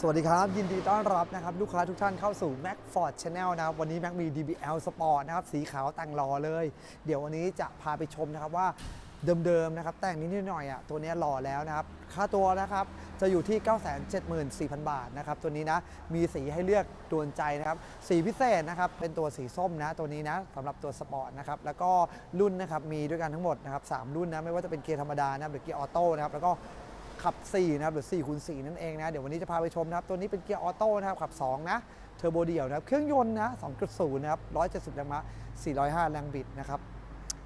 สวัสดีครับ ยินดีต้อนรับนะครับลูกค้าทุกท่านเข้าสู่ Mac Ford Channel นะครับวันนี้ Mac มี DBL Sport นะครับสีขาวแต่งรอเลย เดี๋ยววันนี้จะพาไปชมนะครับว่าเดิมๆนะครับแต่งนิดๆหน่อยอะตัวนี้หล่อแล้วนะครับ ค่าตัวนะครับจะอยู่ที่ 974,000 บาทนะครับตัวนี้นะมีสีให้เลือกดวลใจนะครับสีพิเศษนะครับเป็นตัวสีส้มนะตัวนี้นะสำหรับตัวสปอร์ตนะครับแล้วก็รุ่นนะครับมีด้วยกันทั้งหมดนะครับสามรุ่นนะไม่ว่าจะเป็นเกียร์ธรรมดานะหรือเกียร์ออโต้นะครับแล้วก็ ขับ 4 นะครับหรือ4คูณ4นั่นเองนะ เดี๋ยววันนี้จะพาไปชมนะครับ ตัวนี้เป็นเกียร์ออโต้นะครับ ขับ 2 นะเทอร์โบเดี่ยวนะครับเครื่องยนต์นะ2.0 นะครับ 170 แรงม้า405 แรงบิดนะครับ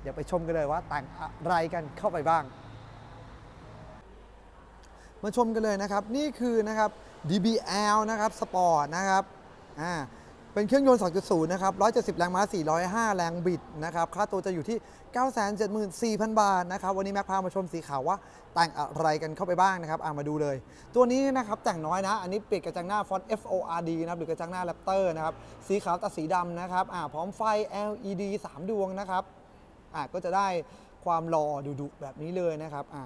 เดี๋ยวไปชมกันเลยว่าแต่งอะไรกันเข้าไปบ้าง มาชมกันเลยนะครับ นี่คือนะครับ DBL นะครับสปอร์ตนะครับอ่า เป็นเครื่องยนต์ 2.0 นะครับ 170 แรงม้า 405 แรงบิดนะครับ ค่าตัวจะอยู่ที่ 974,000 บาทนะครับ วันนี้แม็กพามาชมสีขาวว่าแต่งอะไรกันเข้าไปบ้างนะครับอามาดูเลย ตัวนี้นะครับแต่งน้อยนะ อันนี้เปลี่ยนกระจังหน้าฟอนต์ FORD นะครับหรือกระจังหน้าแรปเตอร์นะครับ สีขาวตัดสีดำนะครับอ่าพร้อมไฟ LED 3 ดวงนะครับอ่าก็จะได้ความหล่อดุๆแบบนี้เลยนะครับอ่า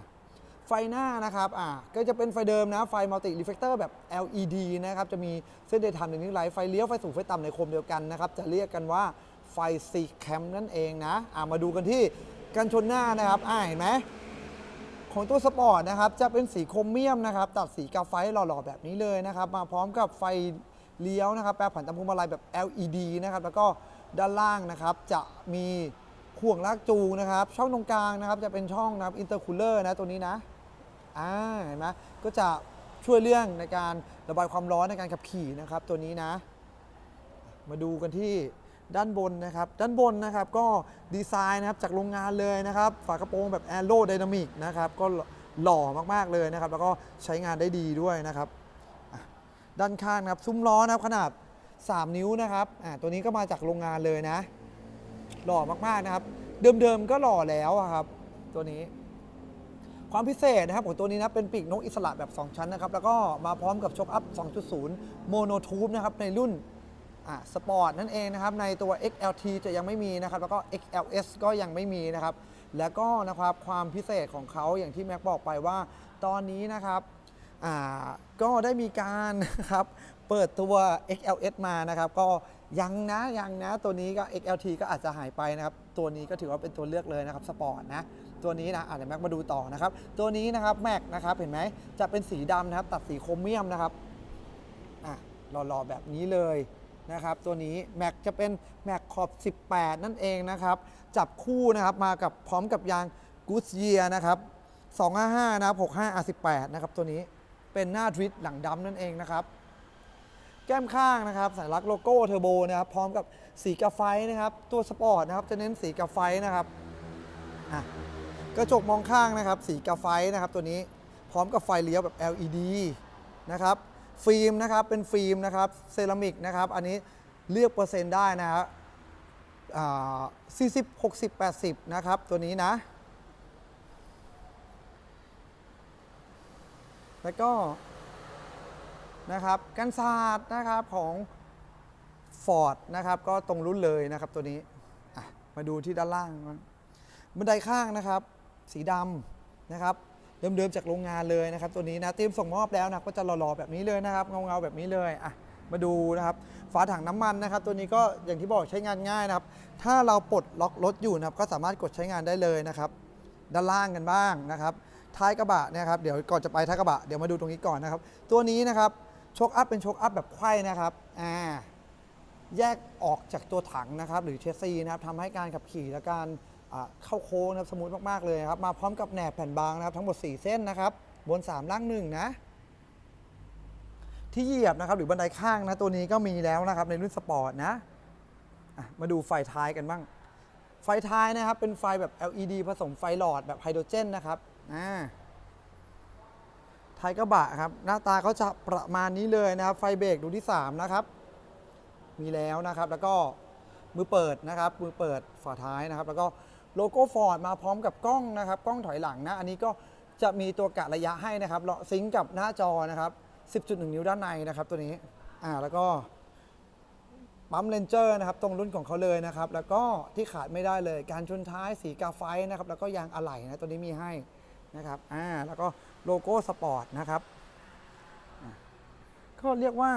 ฟหน้านะครับอ่าก็จะเป็นไฟเดิมนะ ไฟมัลติรีเฟกเตอร์แบบ LED นะครับ จะมีเส้นเดย์ไทม์หนึ่งนิ้วไลท์ไฟเลี้ยว ไฟสูงไฟต่ำในโคมเดียวกันนะครับ จะเรียกกันว่าไฟซีแคมนั่นเองนะอ่ามาดูกันที่กันชนหน้านะครับอ่าเห็นไหมของตัวสปอร์ตนะครับ จะเป็นสีโครเมียมนะครับ ตัดสีกาไฟหล่อๆแบบนี้เลยนะครับ มาพร้อมกับไฟเลี้ยวนะครับ แปรผันตามพวงมาลัยแบบ LED นะครับ แล้วก็ด้านล่างนะครับ จะมีห่วงลากจูงนะครับ ช่องตรงกลางนะครับ จะเป็นช่องนะครับ อินเตอร์คูลเลอร์นะตัวนี้นะ อ่าเห็นไหมก็จะช่วยเรื่องในการระบายความร้อนในการขับขี่นะครับ ตัวนี้นะ มาดูกันที่ด้านบนนะครับ ด้านบนนะครับก็ดีไซน์นะครับจากโรงงานเลยนะครับ ฝากระโปรงแบบแอโรไดนามิกนะครับก็หล่อมากๆเลยนะครับ แล้วก็ใช้งานได้ดีด้วยนะครับ ด้านข้างนะครับซุ้มล้อนะครับขนาด 3 นิ้วนะครับอ่าตัวนี้ก็มาจากโรงงานเลยนะ หล่อมากๆนะครับ เดิมๆก็หล่อแล้วครับ ตัวนี้ ความพิเศษนะครับของตัวนี้นะเป็นปีกนกอิสระแบบ 2 ชั้นนะครับ แล้วก็มาพร้อมกับช็อคอัพ 2.0 โมโนทูบนะครับในรุ่นสปอร์ตนั่นเองนะครับ ในตัว XLT จะยังไม่มีนะครับ แล้วก็ XLS ก็ยังไม่มีนะครับ แล้วก็นะครับความพิเศษของเขาอย่างที่แม็กบอกไปว่า ตอนนี้นะครับก็ได้มีการครับเปิดตัว XLS มานะครับ ก็ยังนะยังนะตัวนี้ก็ XLT ก็อาจจะหายไปนะครับ ตัวนี้ก็ถือว่าเป็นตัวเลือกเลยนะครับสปอร์ตนะ ตัวนี้นะอะเดี๋ยวแม็กมาดูต่อนะครับ ตัวนี้นะครับแม็กนะครับเห็นไหมจะเป็นสีดำนะครับ ตัดสีโครเมียมนะครับอะหล่อๆแบบนี้เลยนะครับ ตัวนี้แม็กจะเป็นแม็กขอบ 18 นั่นเองนะครับ จับคู่นะครับมากับพร้อมกับยางกูสเยียนะครับ255นะครับ65 R18 นะครับตัวนี้เป็นหน้าทวิตหลังดำนั่นเองนะครับ แก้มข้างนะครับสัญลักษณ์โลโก้เทอร์โบนะครับ พร้อมกับสีกาไฟนะครับ ตัวสปอร์ตนะครับ จะเน้นสีกาไฟนะครับอะ กระจกมองข้างนะครับ สีกาไฟนะครับตัวนี้พร้อมกับไฟเลี้ยวแบบ LED นะครับฟิล์มนะครับเป็นฟิล์มนะครับเซรามิกนะครับอันนี้เลือกเปอร์เซ็นต์ได้นะครับอ่า40 60 80นะครับตัวนี้นะ แล้วก็นะครับกันศาสตร์นะครับของ Ford นะครับก็ตรงรุ่นเลยนะครับตัวนี้ มาดูที่ด้านล่าง บันไดข้างนะครับ สีดำนะครับเดิมๆจากโรงงานเลยนะครับ ตัวนี้นะเตรียมส่งมอบแล้วนะก็จะหล่อๆแบบนี้เลยนะครับเงาๆแบบนี้เลยอะมาดูนะครับฝาถังน้ำมันนะครับ ตัวนี้ก็อย่างที่บอกใช้งานง่ายนะครับ ถ้าเราปลดล็อกรถอยู่นะครับ ก็สามารถกดใช้งานได้เลยนะครับ ด้านล่างกันบ้างนะครับท้ายกระบะนะครับเดี๋ยวก่อนจะไปท้ายกระบะเดี๋ยวมาดูตรงนี้ก่อนนะครับ ตัวนี้นะครับโชคอัพเป็นโชคอัพแบบไข้นะครับอ่าแยกออกจากตัวถังนะครับ หรือเชสซีนะครับทำให้การขับขี่และการ เข้าโค้งนะครับสมูทมากๆเลยครับมาพร้อมกับแหนบแผ่นบางนะครับทั้งหมด 4 เส้นนะครับบน 3 ล่างหนึ่งนะ ที่เหยียบนะครับหรือบันไดข้างนะตัวนี้ก็มีแล้วนะครับในรุ่นสปอร์ตนะมาดูไฟท้ายกันบ้าง ไฟท้ายนะครับเป็นไฟแบบ LED ผสมไฟหลอดแบบไฮโดรเจนนะครับอ่าท้ายกระบะครับหน้าตาเขาจะประมาณนี้เลยนะครับ ไฟเบรกดูที่ 3 นะครับ มีแล้วนะครับแล้วก็มือเปิดนะครับ มือเปิดฝาท้ายนะครับ แล้วก็ โลโก้ฟอร์ดมาพร้อมกับกล้องนะครับ กล้องถอยหลังนะ อันนี้ก็จะมีตัวกะระยะให้นะครับเราะซิงกับหน้าจอนะครับ 10.1 นิ้วด้านในนะครับตัวนี้อ่าแล้วก็ปั๊มเลนเจอร์นะครับตรงรุ่นของเขาเลยนะครับ แล้วก็ที่ขาดไม่ได้เลยการชนท้ายสีกาไฟนะครับ แล้วก็ยางอะไหล่นะตัวนี้มีให้นะครับอ่าแล้วก็โลโก้สปอร์ตนะครับก็เรียกว่า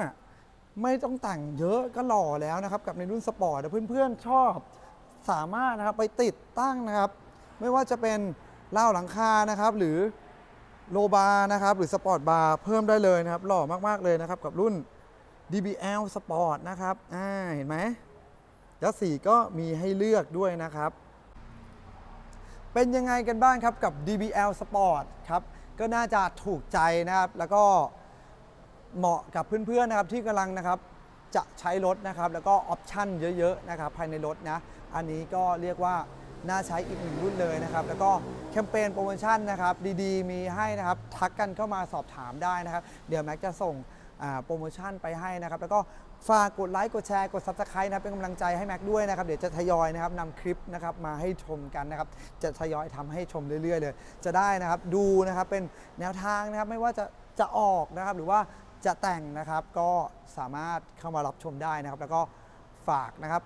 ไม่ต้องแต่งเยอะก็หล่อแล้วนะครับ กับในรุ่นสปอร์ตเพื่อนๆชอบ สามารถนะครับไปติดตั้งนะครับ ไม่ว่าจะเป็นเล่าหลังคานะครับ หรือโลบาร์นะครับ หรือสปอร์ตบาร์เพิ่มได้เลยนะครับ หล่อมาก ๆ เลยนะครับ กับรุ่น DBL Sport นะครับอ่าเห็นไหมแล้วสีก็มีให้เลือกด้วยนะครับ เป็นยังไงกันบ้างครับกับ DBL Sport ครับ ก็น่าจะถูกใจนะครับ แล้วก็เหมาะกับเพื่อนๆนะครับที่กำลังนะครับ จะใช้รถนะครับ แล้วก็ออปชั่นเยอะๆนะครับภายในรถนะ อันนี้ก็เรียกว่าน่าใช้อีกหนึ่งรุ่นเลยนะครับ แล้วก็แคมเปญโปรโมชั่นนะครับ ดีๆ มีให้นะครับ ทักกันเข้ามาสอบถามได้นะครับ เดี๋ยวแม็กจะส่งโปรโมชั่นไปให้นะครับ แล้วก็ฝากกดไลค์กดแชร์กด Subscribe นะครับเป็นกำลังใจให้แม็กด้วยนะครับ เดี๋ยวจะทยอยนะครับนำคลิปนะครับมาให้ชมกันนะครับ จะทยอยทำให้ชมเรื่อย ๆ เลย จะได้นะครับดูนะครับเป็นแนวทางนะครับไม่ว่าจะจะออกนะครับหรือว่า จะแต่งนะครับก็สามารถเข้ามารับชมได้นะครับ แล้วก็ฝากนะครับ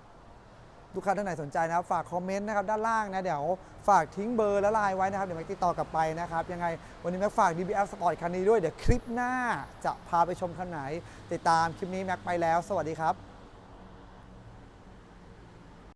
ลูกค้าท่านไหนสนใจนะครับ ฝากคอมเมนต์นะครับด้านล่างนะเดี๋ยวฝากทิ้งเบอร์และไลน์ไว้นะครับ เดี๋ยวแม็กติดต่อกลับไปนะครับ ยังไงวันนี้แม็กฝาก DBL Sport คันนี้ด้วย เดี๋ยวคลิปหน้าจะพาไปชมคันไหน ติดตามคลิปนี้แม็กไปแล้ว สวัสดีครับ